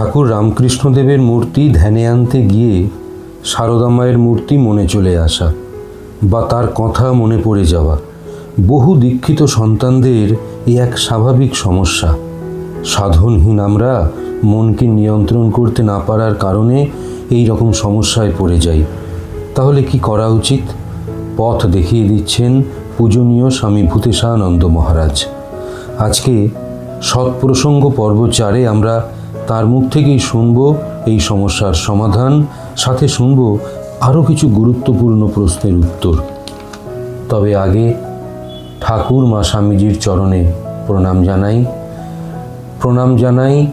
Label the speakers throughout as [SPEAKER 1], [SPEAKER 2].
[SPEAKER 1] ঠাকুর রামকৃষ্ণদেবের মূর্তি ধ্যানে আনতে গিয়ে সারদা মায়ের মূর্তি মনে চলে আসা বা তার কথা মনে পড়ে যাওয়া। বহু দীক্ষিত সন্তানদের এ এক স্বাভাবিক সমস্যা। সাধনহীন আমরা মনকে নিয়ন্ত্রণ করতে না পারার কারণে এই রকম সমস্যায় পড়ে যাই। তাহলে কি করা উচিত? পথ দেখিয়ে দিচ্ছেন পূজনীয় স্বামী ভূতেশানন্দ মহারাজ। আজকে সৎপ্রসঙ্গ পর্ব চারে আমরা তার মুখ থেকেই শুনব এই সমস্যার সমাধান, সাথে শুনব আরও কিছু গুরুত্বপূর্ণ প্রশ্নের উত্তর। তবে আগে ঠাকুর মা স্বামীজির চরণে প্রণাম জানাই। প্রণাম জানাই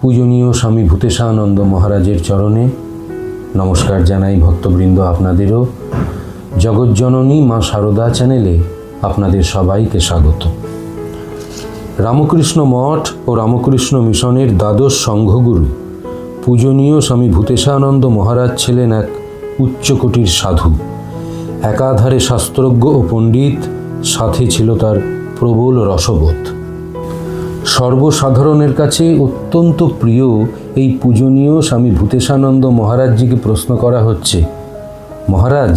[SPEAKER 1] পূজনীয় স্বামী ভূতেশানন্দ মহারাজের চরণে। নমস্কার জানাই ভক্তবৃন্দ আপনাদেরও। জগজ্জননী মা সারদা চ্যানেলে আপনাদের সবাইকে স্বাগত। রামকৃষ্ণ মঠ ও রামকৃষ্ণ মিশনের দ্বাদশ সংঘগুরু। পূজনীয় স্বামী ভূতেশানন্দ মহারাজ ছিলেন এক উচ্চকোটির সাধু। একাধারে শাস্ত্রজ্ঞ ও পণ্ডিত, সাথে ছিল তার প্রবল রসবোধ। সর্বসাধারণের কাছে অত্যন্ত প্রিয় এই পূজনীয় স্বামী ভূতেশানন্দ মহারাজজিকে প্রশ্ন করা হচ্ছে, মহারাজ,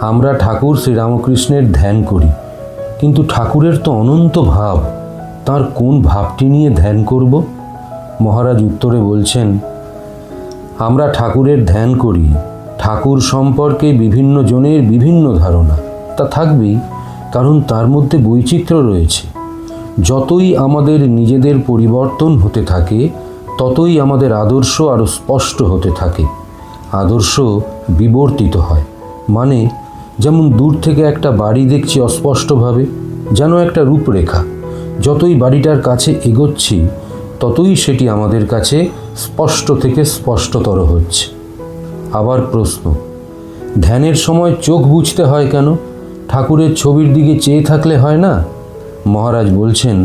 [SPEAKER 1] আমরা ঠাকুর শ্রীরামকৃষ্ণের ধ্যান করি, কিন্তু ঠাকুরের তো অনন্ত ভাব। তার কোন ভাবটি নিয়ে ধ্যান করব? মহারাজ উত্তরে বলছেন, আমরা ঠাকুরের ধ্যান করি। ঠাকুর সম্পর্কে বিভিন্ন জনের বিভিন্ন ধারণা। তা থাকবেই, কারণ তার মধ্যে বৈচিত্র্য রয়েছে। যতই আমাদের নিজেদের পরিবর্তন হতে থাকে, ততই আমাদের আদর্শ আরও স্পষ্ট হতে থাকে। আদর্শ বিবর্তিত হয়। মানে যেমন দূর থেকে একটা বাড়ি দেখছি অস্পষ্টভাবে, যেন একটা রূপরেখা। যতই বাড়িটার কাছে এগোচ্ছি, ততই সেটি আমাদের কাছে স্পষ্ট থেকে স্পষ্টতর হচ্ছে। আবার প্রশ্ন, ধ্যানের সময় চোখ বুঝতে হয় কেন? ঠাকুরের ছবির দিকে চেয়ে থাকলে হয় না? মহারাজ বলছেন,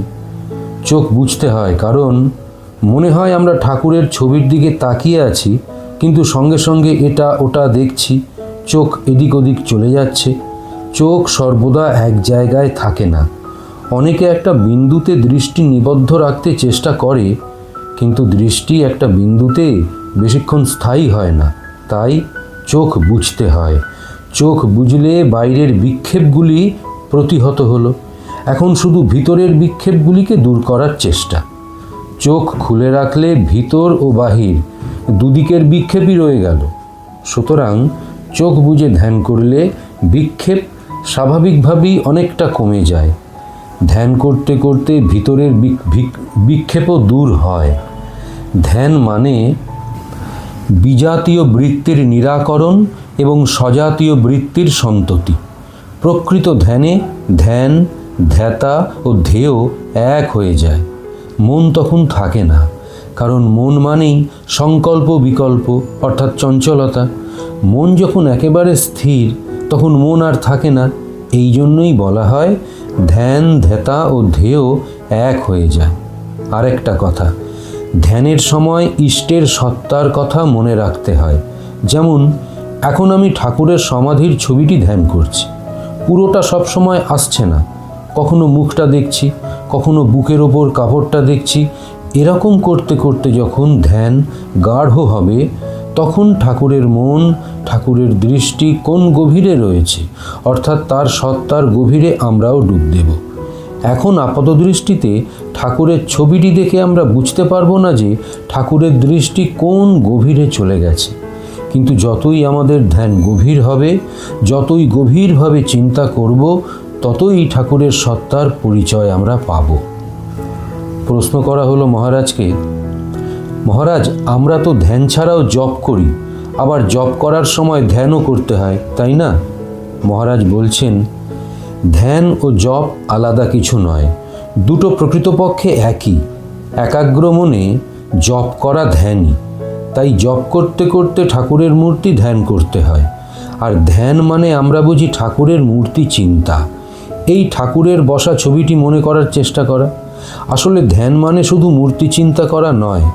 [SPEAKER 1] চোখ বুঝতে হয়, কারণ মনে হয় আমরা ঠাকুরের ছবির দিকে তাকিয়ে আছি, কিন্তু সঙ্গে সঙ্গে এটা ওটা দেখছি, চোখ এদিক ওদিক চলে যাচ্ছে, চোখ সর্বদা এক জায়গায় থাকে না। অনেকে একটা বিন্দুতে দৃষ্টি নিবদ্ধ রাখতে চেষ্টা করে, কিন্তু দৃষ্টি একটা বিন্দুতে বেশিক্ষণ স্থায়ী হয় না। তাই চোখ বুঝতে হয়। চোখ বুঝলে বাইরের বিক্ষেপগুলি প্রতিহত হলো। এখন শুধু ভিতরের বিক্ষেপগুলিকে দূর করার চেষ্টা। চোখ খুলে রাখলে ভিতর ও বাহির দুদিকের বিক্ষেপই রয়ে গেল। সুতরাং চোখ বুঝে ধ্যান করলে বিক্ষেপ স্বাভাবিকভাবেই অনেকটা কমে যায়। ধ্যান করতে করতে ভিতরের বিক্ষেপও দূর হয়। ধ্যান মানে বিজাতীয় বৃত্তির নিরাকরণ এবং সজাতীয় বৃত্তির সন্ততি। প্রকৃত ধ্যানে ধ্যান, ধ্যাতা ও ধ্যেয় এক হয়ে যায়। মন তখন থাকে না, কারণ মন মানেই সংকল্প বিকল্প, অর্থাৎ চঞ্চলতা। মন যখন একেবারে স্থির, তখন মন আর থাকে না। এই জন্যই বলা হয় ধ্যান, ধ্যাতা ও ধ্যেয় এক হয়ে যায়। আরেকটা কথা, ধ্যানের সময় ইষ্টের সত্তার কথা মনে রাখতে হয়। যেমন, এখন আমি ঠাকুরের সমাধির ছবিটি ধ্যান করছি। পুরোটা সব সময় আসছে না। কখনো মুখটা দেখছি, কখনো বুকের ওপর কাপড়টা দেখছি। এরকম করতে করতে যখন ধ্যান গাঢ় হবে তখন ঠাকুরের মন, ঠাকুরের দৃষ্টি কোন গভীরে রয়েছে? অর্থাৎ তার সত্তার গভীরে আমরাও ডুব দেব। এখন আপাত দৃষ্টিতে ঠাকুরের ছবিটি দেখে আমরা বুঝতে পারব না যে ঠাকুরের দৃষ্টি কোন গভীরে চলে গেছে। কিন্তু যতই আমাদের ধ্যান গভীর হবে, যতই গভীরভাবে চিন্তা করব, ততই ঠাকুরের সত্তার পরিচয় আমরা পাব। প্রশ্ন করা হলো মহারাজকে মহারাজ, আমরা তো ধ্যান ছাড়াও জপ করি, আবার জপ করার সময় ধ্যানও করতে হয়, তাই না? মহারাজ বলছেন, ধ্যান ও জপ আলাদা কিছু নয়, দুটো প্রকৃতপক্ষে একই একাগ্র মনে জপ করা ধ্যানই, তাই জপ করতে করতে ঠাকুরের মূর্তি ধ্যান করতে হয়, আর ধ্যান মানে আমরা বুঝি ঠাকুরের মূর্তি চিন্তা, এই ঠাকুরের বসা ছবিটি মনে করার চেষ্টা করা, আসলে ধ্যান মানে শুধু মূর্তি চিন্তা করা নয়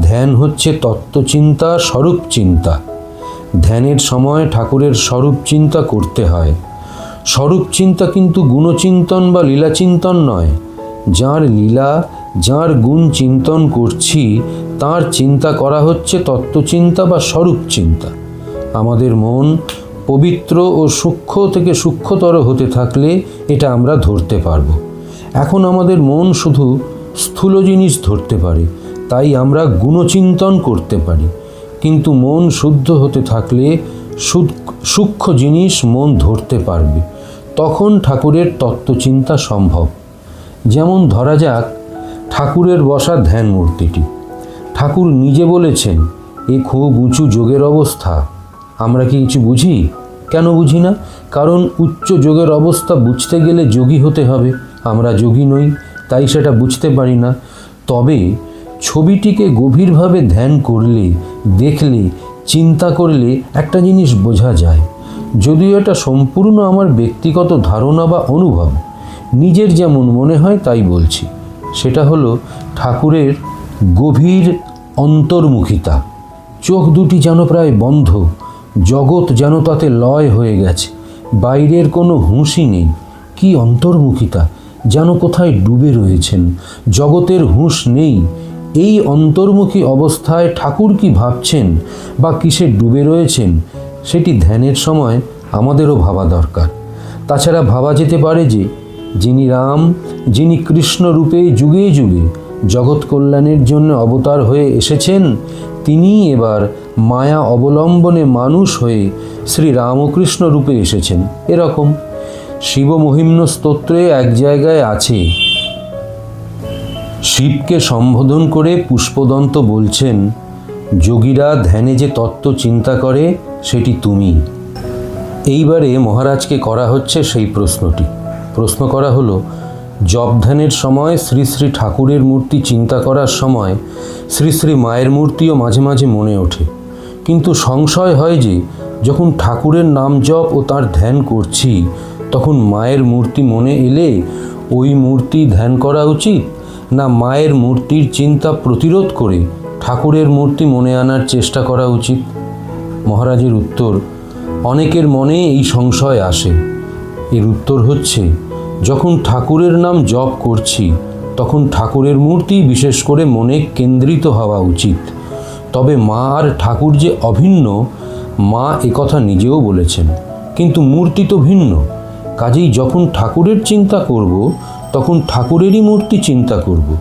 [SPEAKER 1] ধ্যান হচ্ছে তত্ত্বচিন্তা স্বরূপ চিন্তা ধ্যানের সময় ঠাকুরের স্বরূপ চিন্তা করতে হয়। স্বরূপ চিন্তা কিন্তু গুণচিন্তন বা লীলাচিন্তন নয়। যার লীলা, যার গুণ চিন্তন করছি, তার চিন্তা করা হচ্ছে তত্ত্বচিন্তা বা স্বরূপ চিন্তা আমাদের মন পবিত্র ও সূক্ষ্ম থেকে সূক্ষ্মতর হতে থাকলে এটা আমরা ধরতে পারব। এখন আমাদের মন শুধু স্থূল জিনিস ধরতে পারে। তাই আমরা গুণচিন্তন করতে পারি। কিন্তু মন শুদ্ধ হতে থাকলে সূক্ষ্ম জিনিস মন ধরতে পারবে। তখন ঠাকুরের তত্ত্বচিন্তা সম্ভব। যেমন ধরা যাক, ঠাকুরের বসা ধ্যান মূর্তিটি। ঠাকুর নিজে বলেছেন, এ খুব উঁচু যোগের অবস্থা। আমরা কি কিছু বুঝি? কেন বুঝি না? কারণ উচ্চ যোগের অবস্থা বুঝতে গেলে যোগী হতে হবে। আমরা যোগী নই, তাই সেটা বুঝতে পারি না। তবে ছবিটিকে গভীরভাবে ধ্যান করলে, দেখলে, চিন্তা করলে একটা জিনিস বোঝা যায়। যদিও এটা সম্পূর্ণ আমার ব্যক্তিগত ধারণা বা অনুভব, নিজের যেমন মনে হয় তাই বলছি। সেটা হলো ঠাকুরের গভীর অন্তর্মুখিতা। চোখ দুটি যেন প্রায় বন্ধ, জগৎ যেন তাতে লয় হয়ে গেছে, বাইরের কোনো হুঁশই নেই। কি অন্তর্মুখিতা, যেন কোথায় ডুবে রয়েছেন, জগতের হুঁশ নেই এই অন্তর্মুখী অবস্থায় ঠাকুর কি ভাবছেন বা কিসে ডুবে রয়েছেন, সেটি ধ্যানের সময় আমাদেরও ভাবা দরকার। তাছাড়া ভাবা যেতে পারে যে, যিনি রাম, যিনি কৃষ্ণ রূপে যুগে যুগে জগৎ কল্যাণের জন্য অবতার হয়ে এসেছেন তিনিই এবার মায়া অবলম্বনে মানুষ হয়ে শ্রী রামকৃষ্ণ রূপে এসেছেন। এরকম শিবমহিম্ন স্তোত্রে এক জায়গায় আছে। শিবকে সম্বোধন করে পুষ্পদন্ত বলছেন, যোগীরা ধ্যানে যে তত্ত্ব চিন্তা করে, সেটি তুমি। এইবারে মহারাজকে করা হচ্ছে সেই প্রশ্নটি। প্রশ্ন করা হলো, জপ ধ্যানের সময় শ্রী শ্রী ঠাকুরের মূর্তি চিন্তা করার সময় শ্রী শ্রী মায়ের মূর্তিও মাঝে মাঝে মনে ওঠে। কিন্তু সংশয় হয় যে, যখন ঠাকুরের নাম জপ ও তার ধ্যান করছি, তখন মায়ের মূর্তি মনে এলে ওই মূর্তি ধ্যান করা উচিত? না মায়ের মূর্তির চিন্তা প্রতিরোধ করে ঠাকুরের মূর্তি মনে আনার চেষ্টা করা উচিত? মহারাজের উত্তর, অনেকের মনে এই সংশয় আসে। এর উত্তর হচ্ছে, যখন ঠাকুরের নাম জপ করছি, তখন ঠাকুরের মূর্তি বিশেষ করে মনে কেন্দ্রিত হওয়া উচিত। তবে মা আর ঠাকুর যে অভিন্ন, মা একথা নিজেও বলেছেন। কিন্তু মূর্তি তো ভিন্ন। কাজেই যখন ঠাকুরের চিন্তা করব তখন ঠাকুরেরই মূর্তি চিন্তা করব।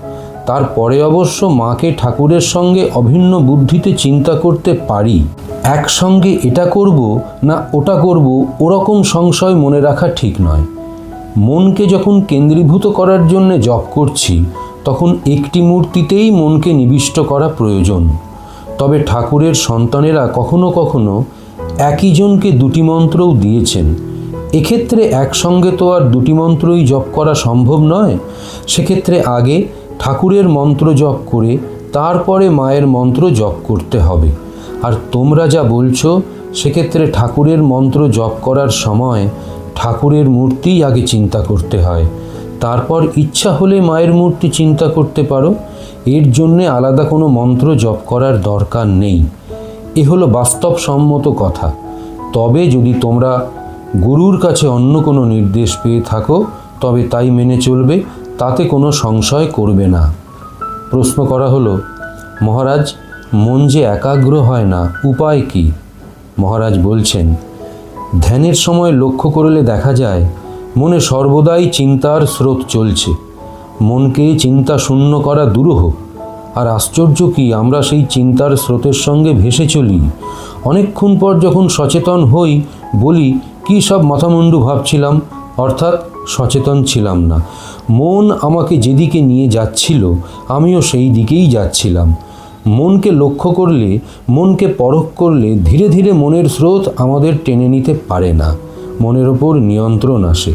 [SPEAKER 1] তারপরে অবশ্য মাকে ঠাকুরের সঙ্গে অভিন্ন বুদ্ধিতে চিন্তা করতে পারি। একসঙ্গে এটা করব না ওটা করব ওরকম সংশয় মনে রাখা ঠিক নয়। মনকে যখন কেন্দ্রীভূত করার জন্য জপ করছি, তখন একটি মূর্তিতেই মনকে নিবিষ্ট করা প্রয়োজন। তবে ঠাকুরের সন্তানেরা কখনো কখনো একই জনকে দুটি মন্ত্রও দিয়েছেন। এক্ষেত্রে একসঙ্গে তো আর দুটি মন্ত্রই জপ করা সম্ভব নয়। সেক্ষেত্রে আগে ঠাকুরের মন্ত্র জপ করে তারপরে মায়ের মন্ত্র জপ করতে হবে। আর তোমরা যা বলছো, সেক্ষেত্রে ঠাকুরের মন্ত্র জপ করার সময় ঠাকুরের মূর্তিই আগে চিন্তা করতে হয়। তারপর ইচ্ছা হলে মায়ের মূর্তি চিন্তা করতে পারো। এর জন্যে আলাদা কোনো মন্ত্র জপ করার দরকার নেই। এ হলো বাস্তবসম্মত কথা। তবে যদি তোমরা গুরুর কাছে অন্য কোনো নির্দেশ পেয়ে থাকো, তবে তাই মেনে চলবে, তাতে কোনো সংশয় করবে না। প্রশ্ন করা হলো, মহারাজ, মন যে একাগ্র হয় না, উপায় কি? মহারাজ বলছেন, ধ্যানের সময় লক্ষ্য করলে দেখা যায়, মনে সর্বদাই চিন্তার স্রোত চলছে। মনকে চিন্তা শূন্য করা দুরূহ। আর আশ্চর্য কি, আমরা সেই চিন্তার স্রোতের সঙ্গে ভেসে চলি। অনেকক্ষণ পর যখন সচেতন হই, বলি কী সব মাথামুন্ডু ভাবছিলাম, অর্থাৎ সচেতন ছিলাম না। মন আমাকে যেদিকে নিয়ে যাচ্ছিল, আমিও সেই দিকেই যাচ্ছিলাম। মনকে লক্ষ্য করলে, মনকে পরখ করলে ধীরে ধীরে মনের স্রোত আমাদের টেনে নিতে পারে না। মনের ওপর নিয়ন্ত্রণ আসে।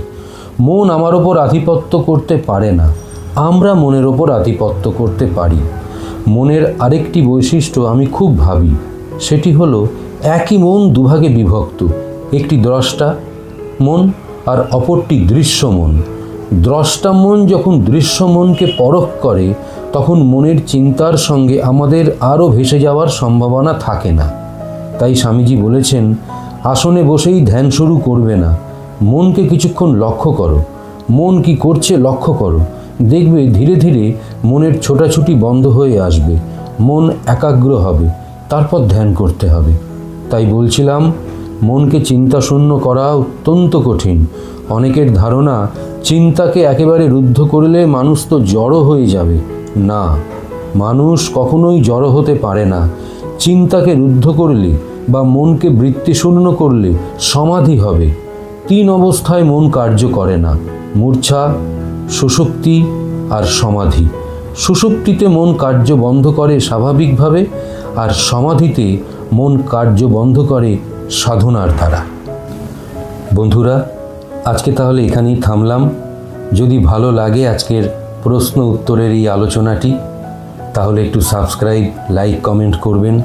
[SPEAKER 1] মন আমার ওপর আধিপত্য করতে পারে না। আমরা মনের ওপর আধিপত্য করতে পারি। মনের আরেকটি বৈশিষ্ট্য আমি খুব ভাবি, সেটি হলো, একই মন দুভাগে বিভক্ত। একটি দ্রষ্টা মন আর অপরটি দৃশ্য মন দ্রষ্টা মন যখন দৃশ্য মনকে পরখ করে, তখন মনের চিন্তার সঙ্গে আমাদের আরও ভেসে যাওয়ার সম্ভাবনা থাকে না। তাই স্বামীজি বলেছেন, আসনে বসেই ধ্যান শুরু করবে না। মনকে কিছুক্ষণ লক্ষ্য করো। মন কি করছে লক্ষ্য করো। দেখবে ধীরে ধীরে মনের ছোটাছুটি বন্ধ হয়ে আসবে। মন একাগ্র হবে। তারপর ধ্যান করতে হবে। তাই বলছিলাম মনকে চিন্তাশূন্য করা অত্যন্ত কঠিন। অনেকের ধারণা, চিন্তাকে একেবারে রুদ্ধ করলে মানুষ তো জড়ো হয়ে যাবে। না, মানুষ কখনোই জড়ো হতে পারে না। চিন্তাকে রুদ্ধ করলে বা মনকে বৃত্তিশূন্য করলে সমাধি হবে। তিন অবস্থায় মন কার্য করে না। মূর্ছা, সুষুপ্তি আর সমাধি। সুষুপ্তিতে মন কার্য বন্ধ করে স্বাভাবিকভাবে আর সমাধিতে মন কার্য বন্ধ করে সাধনার দ্বারা বন্ধুরা, আজকে তাহলে এখানেই থামলাম। যদি ভালো লাগে আজকের প্রশ্ন উত্তরের এই আলোচনাটি, তাহলে একটু সাবস্ক্রাইব, লাইক, কমেন্ট করবেন।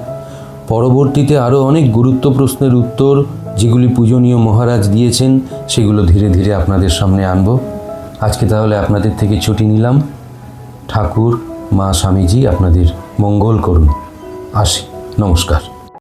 [SPEAKER 1] পরবর্তীতে আরও অনেক গুরুত্ব প্রশ্নের উত্তর, যেগুলি পূজনীয় মহারাজ দিয়েছেন, সেগুলো ধীরে ধীরে আপনাদের সামনে আনব। আজকে তাহলে আপনাদের থেকে ছুটি নিলাম। ঠাকুর, মা স্বামীজি আপনাদের মঙ্গল করুন। আসি, নমস্কার।